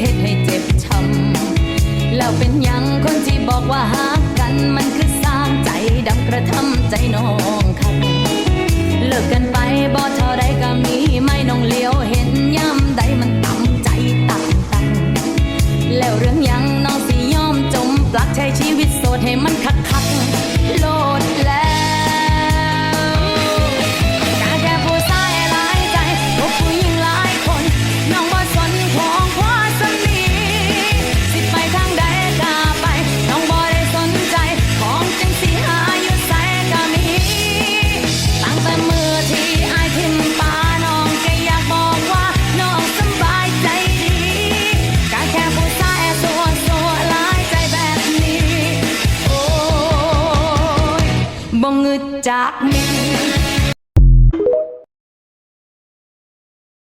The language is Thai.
เฮ็ดให้เจ็บช้ำแล้วเป็นยังคนที่บอกว่าหากกันมันคือสร้างใจดำกระทำใจน้องคันเลิกกันไปบ่เท่าไรก็มีไม่น้องเลี้ยวเห็นย่ำใดมันต่ำใจต่ำตันแล้วเรื่องยังน้องสิยอมจมปลักใช้ชีวิตโสดให้มันคักคัก บ่งึดจากนี้